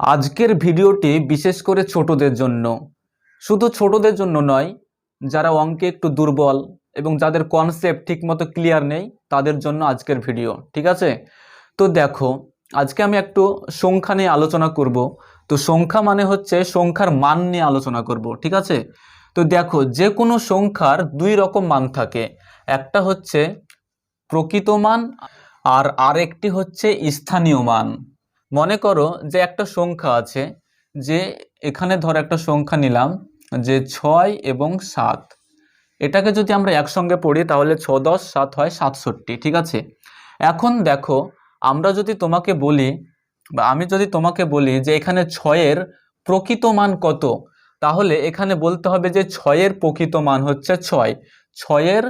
আজকের ভিডিওটি বিশেষ করে ছোটদের জন্য। শুধু ছোটদের জন্য নয়, যারা অঙ্কে একটু দুর্বল এবং যাদের কনসেপ্ট ঠিকমতো ক্লিয়ার নেই, তাদের জন্য আজকের ভিডিও, ঠিক আছে? তো দেখো, আজকে আমি একটু সংখ্যা নিয়ে আলোচনা করব। তো সংখ্যা মানে হচ্ছে সংখ্যার মান নিয়ে আলোচনা করব, ঠিক আছে? তো দেখো, যে কোনো সংখ্যার দুই রকম মান থাকে। একটা হচ্ছে প্রকৃত মান আর আরেকটি হচ্ছে স্থানীয় মান। মনে করো যে একটা সংখ্যা আছে, যে এখানে ধর একটা সংখ্যা নিলাম, যে ছয় এবং সাত। এটাকে যদি আমরা একসঙ্গে পড়ি, তাহলে ছ, দশ, সাত হয় সাতষট্টি, ঠিক আছে? এখন দেখো, আমরা যদি তোমাকে বলি, বা আমি যদি তোমাকে বলি যে এখানে ছয়ের প্রকৃত মান কত, তাহলে এখানে বলতে হবে যে ছয়ের প্রকৃত মান হচ্ছে ছয়। ছয়ের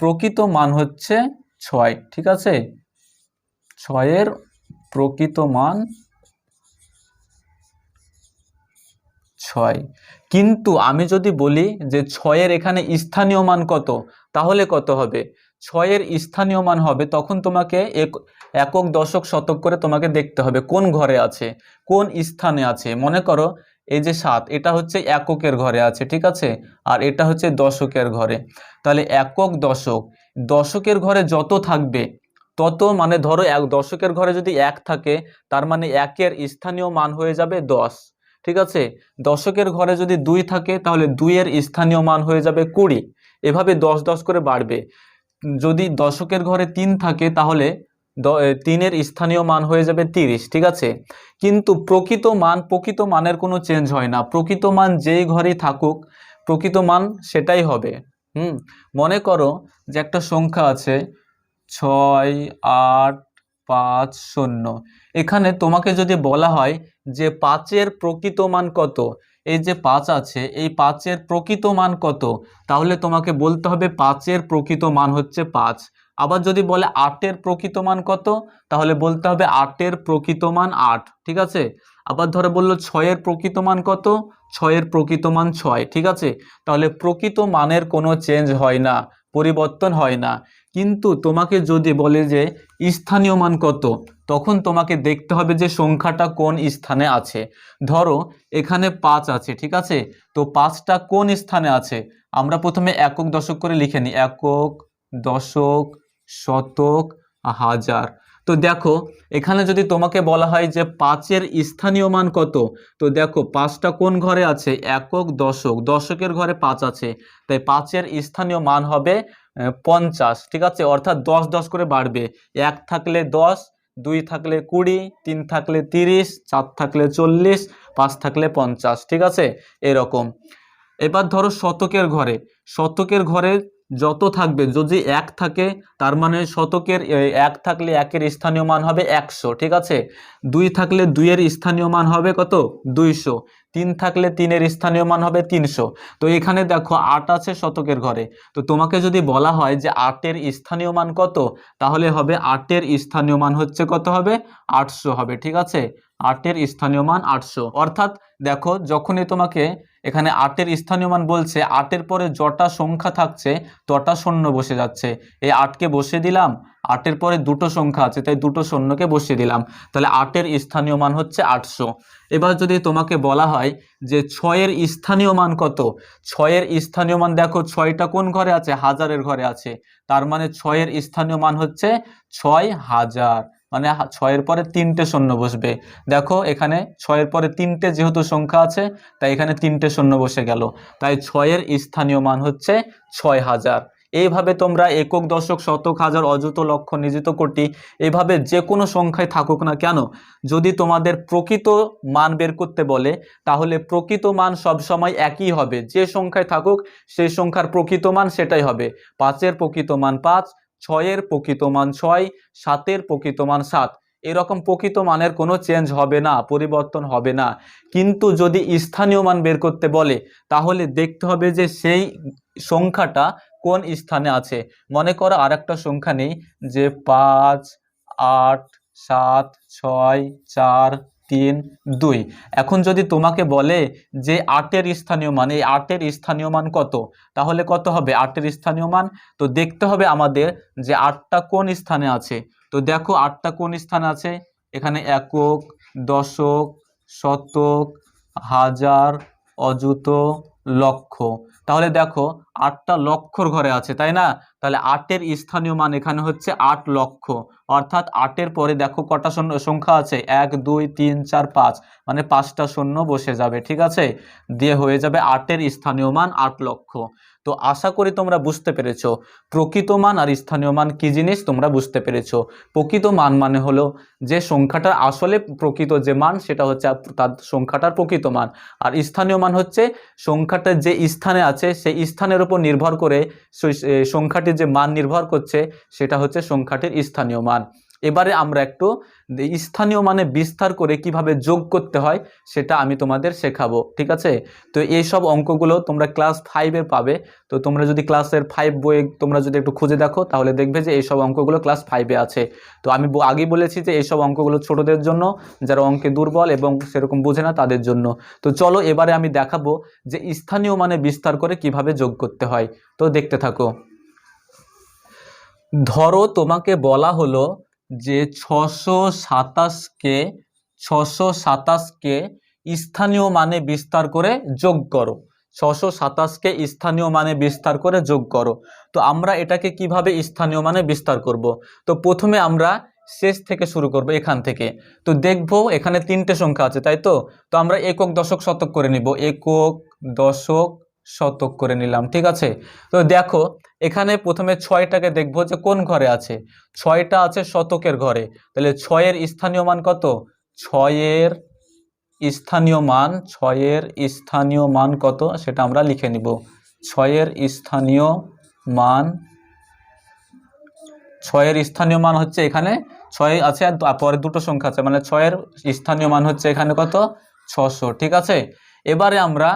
প্রকৃত মান হচ্ছে ছয়, ঠিক আছে? ছয়ের প্রকৃত মান ছয়। কিন্তু আমি যদি বলি যে ছয়ের এখানে স্থানীয় মান কত, তাহলে কত হবে? ছয়ের স্থানীয় মান হবে, তখন তোমাকে এক, একক, দশক, শতক করে তোমাকে দেখতে হবে কোন ঘরে আছে, কোন স্থানে আছে। মনে করো এই যে সাত, এটা হচ্ছে এককের ঘরে আছে, ঠিক আছে? আর এটা হচ্ছে দশকের ঘরে। তাহলে একক, দশক, দশকের ঘরে যত থাকবে তত মানে ধরো এক দশকের ঘরে যদি এক থাকে, তার মানে একের স্থানীয় মান হয়ে যাবে দশ। ঠিক আছে? দশকের ঘরে যদি দুই থাকে, তাহলে দুইয়ের স্থানীয় মান হয়ে যাবে কুড়ি। এভাবে দশ দশ করে বাড়বে। যদি দশকের ঘরে তিন থাকে, তাহলে তিনের স্থানীয় মান হয়ে যাবে তিরিশ। ঠিক আছে? কিন্তু প্রকৃত মান, প্রকৃত মানের কোনো চেঞ্জ হয় না। প্রকৃত মান যেই ঘরেই থাকুক, প্রকৃত মান সেটাই হবে। হুম? মনে করো যে একটা সংখ্যা আছে ছয়, আট, পাঁচ, শূন্য। এখানে তোমাকে যদি বলা হয় যে পাঁচের প্রকৃত মান কত, এই যে পাঁচ আছে, এই পাঁচের প্রকৃত মান কত, তাহলে তোমাকে বলতে হবে পাঁচের প্রকৃত মান হচ্ছে পাঁচ। আবার যদি বলে আটের প্রকৃত মান কত, তাহলে বলতে হবে আটের প্রকৃত মান আট, ঠিক আছে? আবার ধরে বলল ছয়ের প্রকৃত মান কত, ছয়ের প্রকৃত মান ছয়, ঠিক আছে? তাহলে প্রকৃত মানের কোনো চেঞ্জ হয় না, পরিবর্তন হয় না। কিন্তু তোমাকে যদি বলে যে স্থানীয় মান কত, তখন তোমাকে দেখতে হবে যে সংখ্যাটা কোন স্থানে আছে। ধরো, এখানে পাঁচ আছে, ঠিক আছে? তো পাঁচটা কোন স্থানে আছে? আমরা প্রথমে একক দশক করে লিখে নিই। একক দশক, শতক, হাজার। তো দেখো, এখানে যদি তোমাকে বলা হয় যে পাঁচের স্থানীয় মান কত, তো দেখো, পাঁচটা কোন ঘরে আছে? একক দশক। দশকের ঘরে পাঁচ আছে। তাই পাঁচের স্থানীয় মান হবে পঞ্চাশ, ঠিক আছে? অর্থাৎ দশ দশ করে বাড়বে। এক থাকলে দশ, দুই থাকলে কুড়ি, তিন থাকলে তিরিশ, চার থাকলে চল্লিশ, পাঁচ থাকলে পঞ্চাশ, ঠিক আছে? এরকম। এবার ধরো শতকের ঘরে। শতকের ঘরে যত থাকবে, যদি এক থাকে, তার মানে শতকের এক থাকলে একের স্থানীয় মান হবে একশো, ঠিক আছে? দুই থাকলে দুইয়ের স্থানীয় মান হবে কত? দুইশো। তিন থাকলে তিনের স্থানীয় মান হবে তিনশো। তো এখানে দেখো আট আছে শতকের ঘরে। তো তোমাকে যদি বলা হয় যে আটের স্থানীয় মান কত, তাহলে হবে আটের স্থানীয় মান হচ্ছে কত হবে? আটশো হবে, ঠিক আছে? আটের স্থানীয় মান আটশো। অর্থাৎ দেখো যখনই তোমাকে এখানে আটের স্থানীয় মান বলছে, আটের পরে যটা সংখ্যা থাকছে, তটা শূন্য বসে যাচ্ছে। এই আটকে বসিয়ে দিলাম, আটের পরে দুটো সংখ্যা আছে, তাই দুটো শূন্যকে বসিয়ে দিলাম। তাহলে আটের স্থানীয় মান হচ্ছে আটশো। এবার যদি তোমাকে বলা হয় যে ছয়ের স্থানীয় মান কত? ছয়ের স্থানীয় মান দেখো, ছয়টা কোন ঘরে আছে? হাজারের ঘরে আছে। তার মানে ছয়ের স্থানীয় মান হচ্ছে ছয় হাজার। মানে ছয়ের পরে তিনটে শূন্য বসবে। দেখো, এখানে ছয়ের পরে তিনটে যেহেতু সংখ্যা আছে, তাই এখানে তিনটে শূন্য বসে গেল। তাই ছয়ের স্থানীয় মান হচ্ছে ছয় হাজার। এইভাবে তোমরা একক, দশক, শতক, হাজার, অযুত, লক্ষ, নিযুত, কোটি, এভাবে যে কোনো সংখ্যায় থাকুক না কেন, যদি তোমাদের প্রকৃত মান বের করতে বলে, তাহলে প্রকৃত মান সবসময় একই হবে। যে সংখ্যায় থাকুক, সেই সংখ্যার প্রকৃত মান সেটাই হবে। পাঁচের প্রকৃত মান পাঁচ ছয়ের প্রকৃত মান ছয়, সাতের প্রকৃত মান সাত। এরকম প্রকৃত মানের কোনো চেঞ্জ হবে না, পরিবর্তন হবে না। কিন্তু যদি স্থানীয় মান বের করতে বলে, তাহলে দেখতে হবে যে সেই সংখ্যাটা কোন স্থানে আছে। মনে করো আর একটা সংখ্যা নেই যে পাঁচ, আট, সাত, ছয়, চার তিন, দুই। এখন যদি তোমাকে বলে যে আটের স্থানীয় মান, এই আটের স্থানীয় মান কত? তাহলে কত হবে? আটের স্থানীয় মান? তো দেখতে হবে আমাদের যে আটটা কোন স্থানে আছে। তো দেখো আটটা কোন স্থানে আছে? এখানে একক, দশক, শতক, হাজার, অযুত, লক্ষ। তাহলে দেখো আটটা লক্ষর ঘরে আছে, তাই না? তাহলে আটের স্থানীয় মান এখানে হচ্ছে আট লক্ষ। অর্থাৎ আটের পরে দেখো কটা সংখ্যা আছে? এক, দুই, তিন, চার, পাঁচ। মানে পাঁচটা শূন্য বসে যাবে, ঠিক আছে? দিয়ে হয়ে যাবে আটের স্থানীয় মান আট লক্ষ। তো আশা করি তোমরা বুঝতে পেরেছ। প্রকৃত মান আর স্থানীয় মান কি জিনিস তোমরা বুঝতে পেরেছ। প্রকৃত মান মানে হলো যে সংখ্যাটার আসলে প্রকৃত যে মান, সেটা হচ্ছে তার সংখ্যাটার প্রকৃত মান। আর স্থানীয় মান হচ্ছে সংখ্যাটা যে স্থানে আছে, সেই স্থানের উপর নির্ভর করে সংখ্যাটির যে মান নির্ভর করছে সেটা হচ্ছে সংখ্যাটির স্থানীয় মান। এবারে আমরা একটু স্থানীয় মানে বিস্তার করে কীভাবে যোগ করতে হয়, সেটা আমি তোমাদের শেখাবো, ঠিক আছে? তো এই সব অঙ্কগুলো তোমরা ক্লাস ফাইভে পাবে, তো তোমরা যদি ক্লাসের ফাইভ বইয়ে তোমরা যদি একটু খুঁজে দেখো, তাহলে দেখবে যে এইসব অঙ্কগুলো ক্লাস ফাইভে আছে। তো আমি আগেই বলেছি যে এইসব অঙ্কগুলো ছোটদের জন্য, যারা অঙ্কে দুর্বল এবং সেরকম বোঝে না, তাদের জন্য। তো চলো এবারে আমি দেখাবো যে স্থানীয় মানে বিস্তার করে কীভাবে যোগ করতে হয়। তো দেখতে থাকো। ধরো তোমাকে বলা হলো যে ছশো সাতাশকে ছশো সাতাশকে স্থানীয় মানে বিস্তার করে যোগ করো। ছশো সাতাশকে স্থানীয় মানে বিস্তার করে যোগ করো। তো আমরা এটাকে কীভাবে স্থানীয় মানে বিস্তার করব? তো প্রথমে আমরা শেষ থেকে শুরু করব এখান থেকে। তো দেখব এখানে তিনটে সংখ্যা আছে, তাই তো? তো আমরা একক দশক শতক করে নিব। একক দশক শতক করে নিলাম, ঠিক আছে? তো দেখো, এখানে প্রথমে ছয়টাকে দেখব যে কোন ঘরে আছে। ছয়টা আছে শতকের ঘরে। তাহলে ছয়ের স্থানীয় মান কত? ছয়ের স্থানীয় মান, ছয়ের স্থানীয় মান কত? সেটা আমরা লিখে নিব। ছয়ের স্থানীয় মান, ছয়ের স্থানীয় মান হচ্ছে এখানে ছয় আছে আর পরে দুটো সংখ্যা আছে। মানে ছয়ের স্থানীয় মান হচ্ছে এখানে কত? ছশো, ঠিক আছে? এবারে আমরা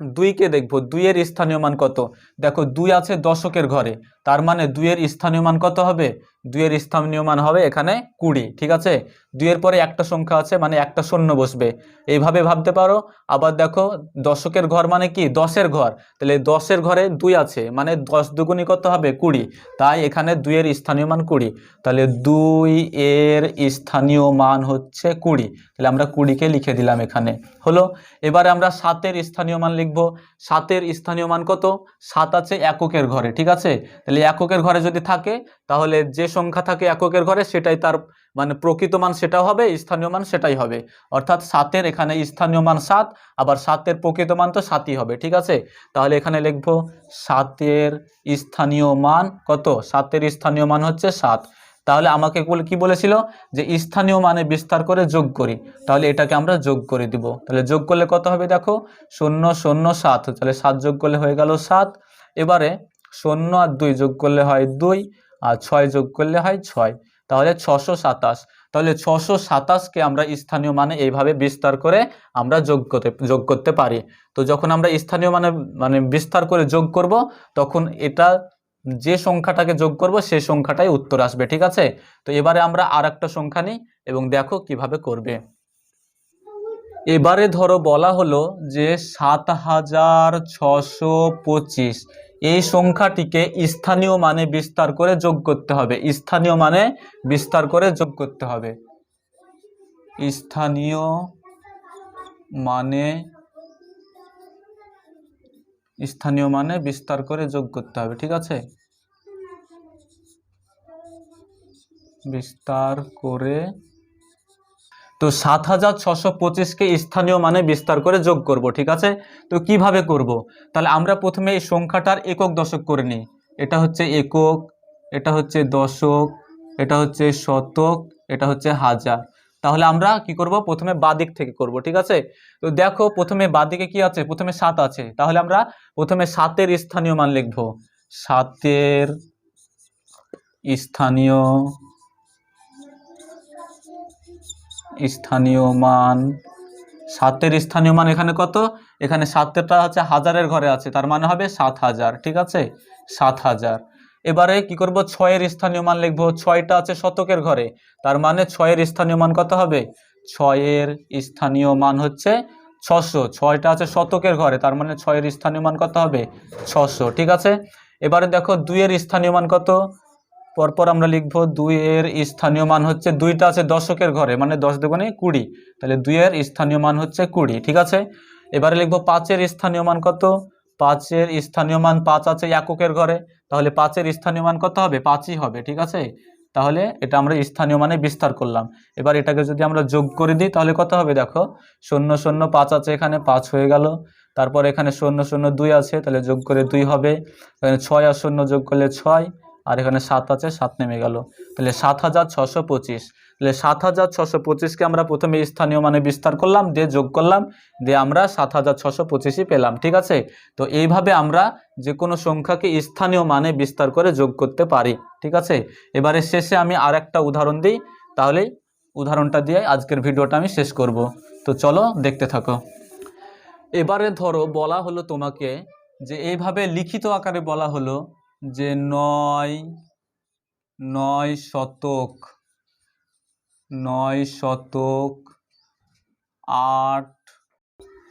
দুইকে দেখব, দুইয়ের স্থানীয় মান কত? দেখো দুই আছে দশকের ঘরে, তার মানে দুইয়ের স্থানীয় মান কত হবে? দুইয়ের স্থানীয় মান হবে এখানে কুড়ি, ঠিক আছে? দুইয়ের পরে একটা সংখ্যা আছে মানে একটা শূন্য বসবে। এইভাবে ভাবতে পারো। আবার দেখো, দশকের ঘর মানে কি? দশের ঘর। তাহলে দশের ঘরে দুই আছে মানে দশ দুগুণই কত হবে? কুড়ি। তাই এখানে দুইয়ের স্থানীয় মান কুড়ি। তাহলে দুই এর স্থানীয় মান হচ্ছে কুড়ি। তাহলে আমরা কুড়িকে লিখে দিলাম এখানে। হলো? এবারে আমরা সাতের স্থানীয় মান লিখব। সাতের স্থানীয় মান কত? সাত আছে এককের ঘরে, ঠিক আছে? তাহলে এককের ঘরে যদি থাকে, তাহলে যে সংখ্যা থাকে এককের ঘরে, সেটাই তার মানে প্রকৃত মান সেটাও হবে, স্থানীয় মান সেটাই হবে। অর্থাৎ সাতের এখানে স্থানীয় মান সাত, আবার সাতের প্রকৃত মান তো সাতই হবে, ঠিক আছে? তাহলে এখানে লিখব সাতের স্থানীয় মান কত? সাতের স্থানীয় মান হচ্ছে সাত। তাহলে আমাকে কি বলেছিল? যে স্থানীয় মানে বিস্তার করে যোগ করি। তাহলে এটাকে আমরা যোগ করে দিব। তাহলে যোগ করলে কত হবে দেখো? শূন্য শূন্য, সাত। তাহলে সাত যোগ করলে হয়ে গেল সাত। এবারে শূন্য আর দুই যোগ করলে হয় দুই। আর ছয় যোগ করলে হয় ছয়। তাহলে ছশো সাতাশ। তাহলে ছশো সাতাশকে আমরা স্থানীয় মানে এইভাবে বিস্তার করে আমরা যোগ করতে যোগ করতে পারি। তো যখন আমরা স্থানীয় মানে মানে বিস্তার করে যোগ করব, তখন এটা যে সংখ্যাটাকে যোগ করব সেই সংখ্যাটাই উত্তর আসবে, ঠিক আছে? তো এবারে আমরা আর একটা সংখ্যা নিই এবং দেখো কীভাবে করবে। এবারে ধরো বলা হলো যে সাত হাজার ছশো পঁচিশ। এই সংখ্যাটিকে স্থানীয় মানে বিস্তার করে যোগ করতে হবে। স্থানীয় মানে বিস্তার করে যোগ করতে হবে। স্থানীয় মানে স্থানীয় মানে বিস্তার করে যোগ করতে হবে, ঠিক আছে? বিস্তার করে তো সাত হাজার ছশো পঁচিশকে স্থানীয় মানে বিস্তার করে যোগ করব, ঠিক আছে? তো কীভাবে করব? তাহলে আমরা প্রথমে এই সংখ্যাটার একক দশক করে নিই। এটা হচ্ছে একক, এটা হচ্ছে দশক, এটা হচ্ছে শতক, এটা হচ্ছে হাজার। তাহলে আমরা কি করব? প্রথমে বাদিক থেকে করব, ঠিক আছে? তো দেখো, প্রথমে বাদিকে কি আছে? প্রথমে সাত আছে। তাহলে আমরা প্রথমে সাতের স্থানীয় মান লিখব। সাতের স্থানীয় স্থানীয় মান। সাতের স্থানীয় মান এখানে কত? এখানে সাতটা হচ্ছে হাজারের ঘরে আছে, তার মানে হবে সাত হাজার, ঠিক আছে? সাত হাজার। এবারে কি করব? ছয়ের স্থানীয় মান লিখব, ছয়টা আছে শতকের ঘরে, তার মানে ছয়ের স্থানীয় মান কত হবে? ছয়ের স্থানীয় মান হচ্ছে ছশো, ছয়টা আছে শতকের ঘরে, তার মানে ছয়ের স্থানীয় মান কত হবে? ছশো, ঠিক আছে? এবারে দেখো দুইয়ের স্থানীয় মান কত? পরপর আমরা লিখব দুইয়ের স্থানীয় মান হচ্ছে দুইটা আছে দশকের ঘরে মানে দশ দুগুণে কুড়ি। তাহলে দুইয়ের স্থানীয় মান হচ্ছে কুড়ি, ঠিক আছে? এবারে লিখব পাঁচের স্থানীয় মান কত? পাঁচের স্থানীয় মান পাঁচ আছে এককের ঘরে, তাহলে পাঁচের স্থানীয় মান কত হবে? পাঁচই হবে, ঠিক আছে? তাহলে এটা আমরা স্থানীয় মানে বিস্তার করলাম। এবার এটাকে যদি আমরা যোগ করে দিই, তাহলে কত হবে দেখো? শূন্য শূন্য, পাঁচ আছে এখানে, পাঁচ হয়ে গেল। তারপর এখানে শূন্য শূন্য, দুই আছে, তাহলে যোগ করে দুই হবে। এখানে ছয় আর শূন্য যোগ করলে ছয়। আর এখানে সাত আছে, সাত নেমে গেল। তাহলে সাত হাজার ছশো পঁচিশ। তাহলে সাত হাজার ছশো পঁচিশকে আমরা প্রথমে স্থানীয় মানে বিস্তার করলাম, দিয়ে যোগ করলাম, দিয়ে আমরা সাত হাজার ছশো পঁচিশই পেলাম, ঠিক আছে? তো এইভাবে আমরা যে কোনো সংখ্যাকে স্থানীয় মানে বিস্তার করে যোগ করতে পারি, ঠিক আছে? এবারে শেষে আমি আর একটা উদাহরণ দিই, তাহলে উদাহরণটা দিয়ে আজকের ভিডিওটা আমি শেষ করব। তো চলো দেখতে থাকো। এবারে ধরো বলা হলো তোমাকে যে এইভাবে লিখিত আকারে বলা হলো যে নয় নয় শতক নয় শতক আট।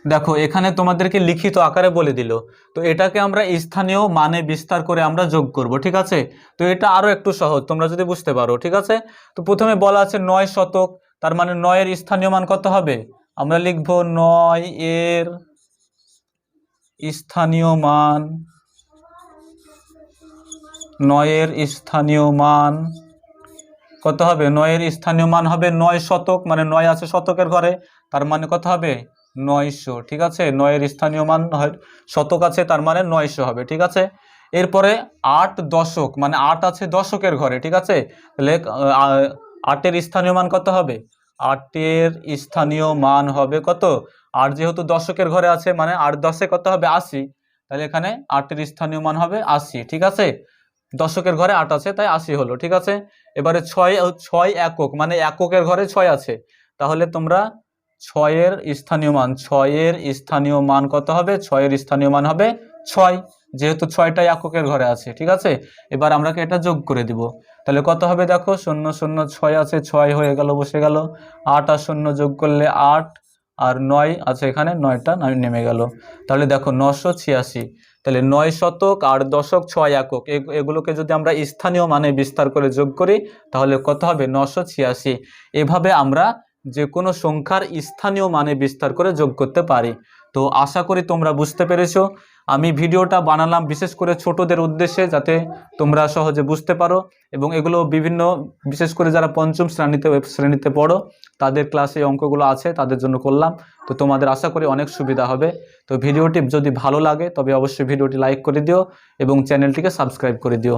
দেখো, এখানে তোমাদেরকে লিখিত আকারে বলে দিল। তো এটাকে আমরা স্থানীয় মানে বিস্তার করে আমরা যোগ করব, ঠিক আছে? তো এটা আরও একটু সহজ, তোমরা যদি বুঝতে পারো, ঠিক আছে? তো প্রথমে বলা আছে নয় শতক, তার মানে নয়ের স্থানীয় মান কত হবে? আমরা লিখব নয় এর স্থানীয় মান নয়ের স্থানীয় মান কত হবে? নয়ের স্থানীয় মান হবে নয় শতক মানে নয় আছে শতকের ঘরে, তার মানে কত হবে? নয়শো, ঠিক আছে? নয়ের স্থানীয় মান শতক আছে, তার মানে নয়শো হবে, ঠিক আছে? এরপরে আট দশক মানে আট আছে দশকের ঘরে, ঠিক আছে? তাহলে আটের স্থানীয় মান কত হবে? আটের স্থানীয় মান হবে কত? আট যেহেতু দশকের ঘরে আছে মানে আট দশে কত হবে? আশি। তাহলে এখানে আটের স্থানীয় মান হবে আশি, ঠিক আছে? দশকের ঘরে আট আছে, তাই আশি হলো, ঠিক আছে? এবারে ছয় ছয় একক মানে এককের ঘরে ছয় আছে। তাহলে তোমরা ছয়ের স্থানীয় মান, ছয়ের স্থানীয় মান কত হবে? ছয়ের স্থানীয় মান হবে ছয়, যেহেতু ছয়টা এককের ঘরে আছে, ঠিক আছে? এবার আমরা এটা যোগ করে দিব। তাহলে কত হবে দেখো? শূন্য শূন্য, ছয় আছে, ছয় হয়ে গেল, বসে গেল। আট আর শূন্য যোগ করলে আট, আর নয় আছে এখানে, নয়টা নয় নেমে গেল। তাহলে দেখো, নশো ছিয়াশি। তাহলে নয় শতক আট দশক ছয় একক। এগ- এগুলোকে যদি আমরা স্থানীয় মানে বিস্তার করে যোগ করি, তাহলে কত হবে? নশো ছিয়াশি। এভাবে আমরা যে কোনো সংখ্যার স্থানীয় মানে বিস্তার করে যোগ করতে পারি। তো আশা করি তোমরা বুঝতে পেরেছ। আমি ভিডিওটা বানালাম বিশেষ করে ছোটদের উদ্দেশ্যে যাতে তোমরা সহজে বুঝতে পারো এবং এগুলো বিভিন্ন, বিশেষ করে যারা পঞ্চম শ্রেণীতে শ্রেণীতে পড়ো, তাদের ক্লাসে অঙ্কগুলো আছে, তাদের জন্য করলাম। তো তোমাদের আশা করি অনেক সুবিধা হবে। তো ভিডিওটি যদি ভালো লাগে, তবে অবশ্যই ভিডিওটি লাইক করে দিও এবং চ্যানেলটিকে সাবস্ক্রাইব করে দিও।